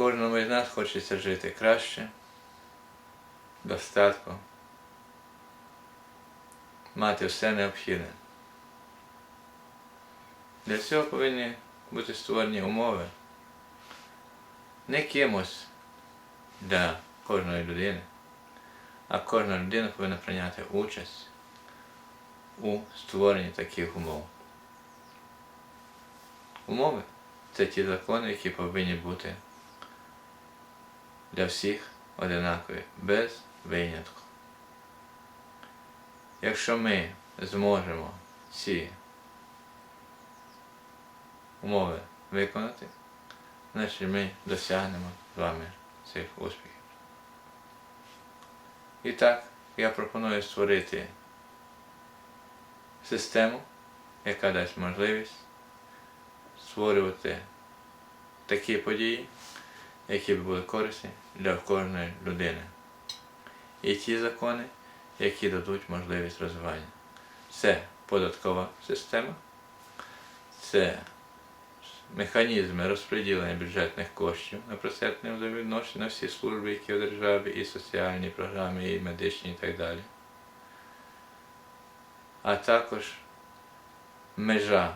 Кожному із нас хочеться жити краще, достатку, мати все необхідне. Для цього повинні бути створені умови не кимось для кожної людини, а кожна людина повинна прийняти участь у створенні таких умов. Умови це ті закони, які повинні бути для всіх одинакові, без винятку. Якщо ми зможемо ці умови виконати, значить ми досягнемо з вами цих успіхів. І так, я пропоную створити систему, яка дасть можливість створювати такі події, які б були корисні для кожної людини. І ті закони, які дадуть можливість розвивання. Це податкова система, це механізми розподілення бюджетних коштів на процентне взаємовідношення на всі служби, які в державі, і соціальні програми, і медичні, і так далі. А також межа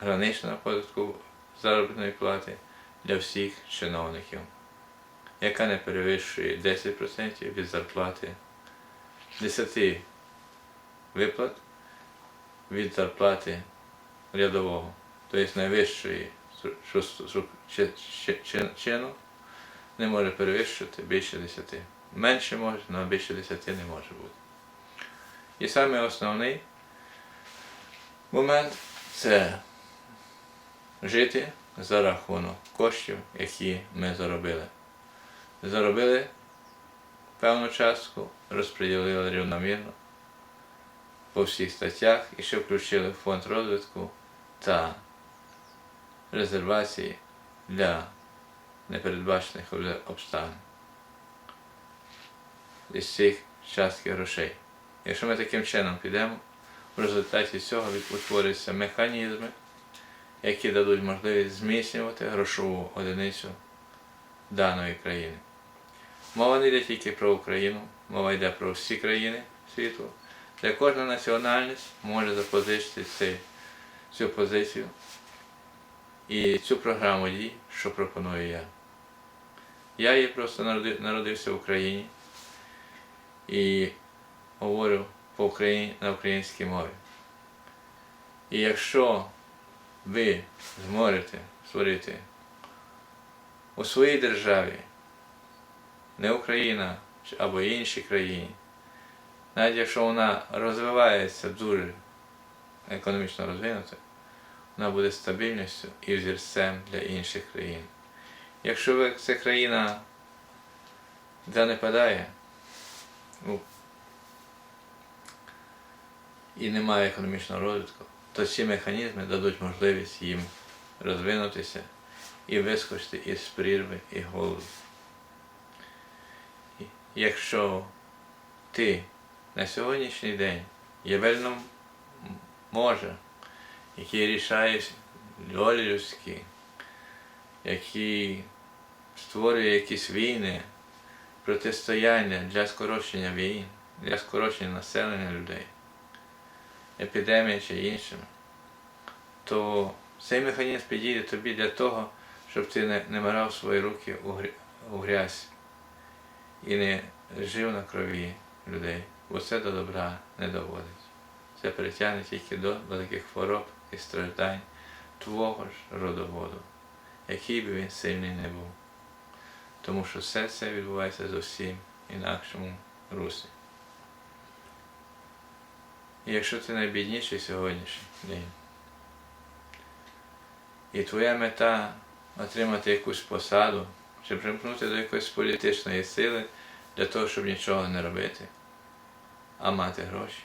граничного податку заробітної плати для всіх чиновників, яка не перевищує 10% від зарплати 10 виплат від зарплати рядового, тобто найвищої чину не може перевищувати більше 10. Менше може, але більше 10 не може бути. І саме основний момент це жити за рахунок коштів, які ми заробили. Заробили певну частку, розподілили рівномірно по всіх статтях і ще включили фонд розвитку та резервації для непередбачених обставин із цих частки грошей. Якщо ми таким чином підемо, в результаті цього утворюються механізми, які дадуть можливість зміцнювати грошову одиницю даної країни. Мова не йде тільки про Україну, мова йде про всі країни світу, де кожна національність може запозичити цей, цю позицію і цю програму дій, що пропоную я. Я є просто народився в Україні і говорю по Україні на українській мові. І якщо ви зможете створити у своїй державі, не Україна або іншій країні, навіть якщо вона розвивається дуже економічно розвинута, вона буде стабільністю і взірцем для інших країн. Якщо ця країна занепадає, ну, і немає економічного розвитку, то ці механізми дадуть можливість їм розвинутися і вискочити із прірви і голоду. Якщо ти на сьогоднішній день є вельно може, який рішає долі людські, який створює якісь війни, протистояння для скорочення війн, для скорочення населення людей, епідемії чи іншими, то цей механізм підійде тобі для того, щоб ти не марав свої руки у грязь і не жив на крові людей, бо це до добра не доводить. Це притягне тільки до великих хвороб і страждань твого ж родоводу, який би він сильний не був. Тому що все це відбувається зовсім інакшому руслі. І якщо ти найбідніший сьогоднішній день, і твоя мета отримати якусь посаду, чи примкнути до якоїсь політичної сили для того, щоб нічого не робити, а мати гроші,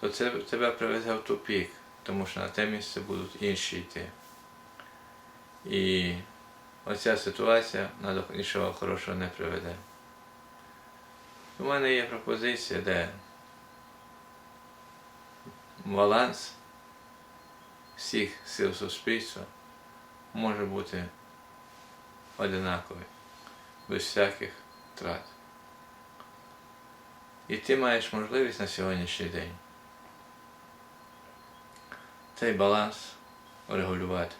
то це тебе привезе в тупік, тому що на те місце будуть інші йти. І оця ситуація на нічого хорошого не приведе. У мене є пропозиція, де баланс всіх сил суспільства може бути одинаковий, без всяких втрат. І ти маєш можливість на сьогоднішній день цей баланс регулювати,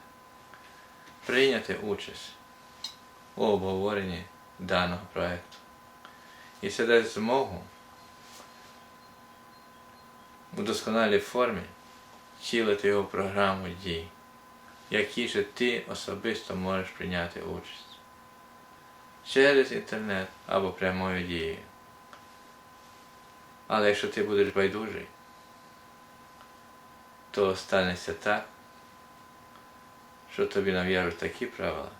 прийняти участь у обговоренні даного проєкту. І це дасть змогу у досконалій формі втілити його програму дій, в якій же ти особисто можеш прийняти участь через інтернет або прямою дією. Але якщо ти будеш байдужий, то станеться так, що тобі нав'яжуть такі правила,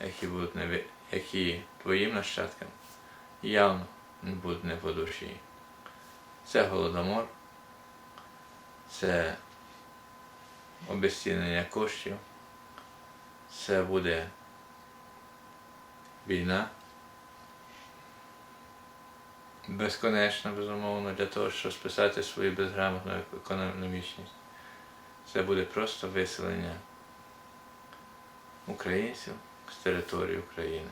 які будуть не які твоїм нащадкам явно будуть не по душі. Це голодомор, це обезцінення коштів, це буде війна. Безконечно, безумовно, для того, щоб списати свою безграмотну економічність. Це буде просто виселення українців з території України.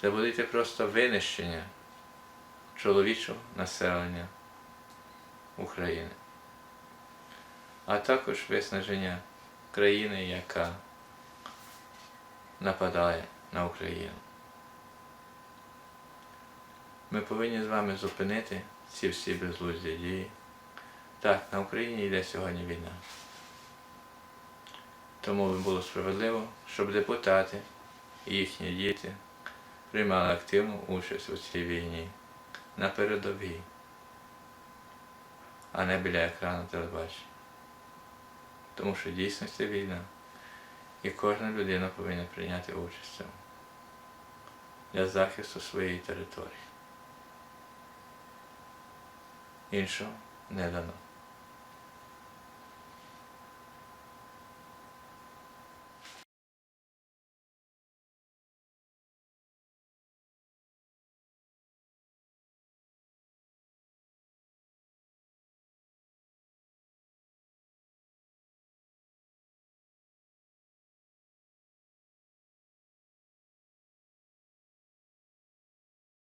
Це буде просто винищення чоловічого населення України, а також виснаження країни, яка нападає на Україну. Ми повинні з вами зупинити ці всі безглузді дії. Так, на Україні йде сьогодні війна. Тому би було справедливо, щоб депутати і їхні діти приймали активну участь у цій війні на передовій, а не біля екрану телебачення. Тому що дійсно це війна. І кожна людина повинна прийняти участь в цьому для захисту своєї території. Іншого не дано.